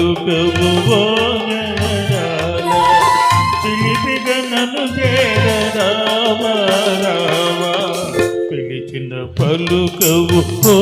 పలుకవు ఓ జవరాల చిలిపిగా పిలిచిన పలుకవు ఓ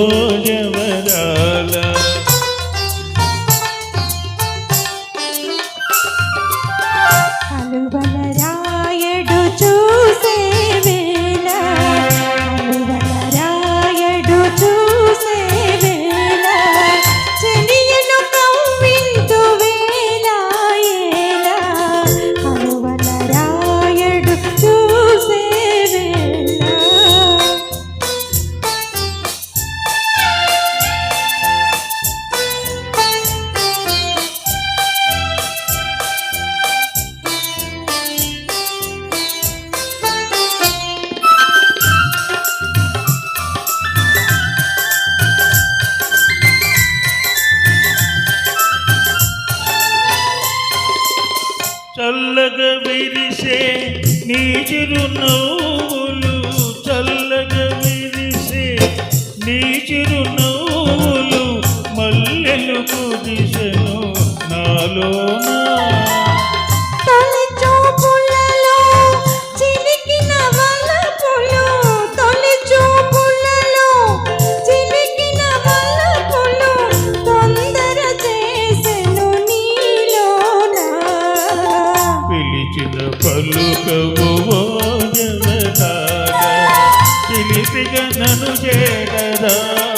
చల్లగా విరిసే నీ చిరునవ్వులు చల్లగా విరిసే నీ చిరునవ్వులు మల్లెలు కుదిసెను నాలోనా. పిలిచిన పలుకవు ఓ జవరాల పిలిపిగా నన్ను చేరదావా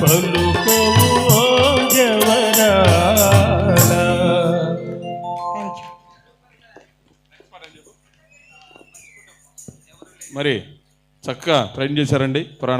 పలుకవు ఓ జవరాల మరి చక్కగా ట్రైన్ చేశారండి. పురాణ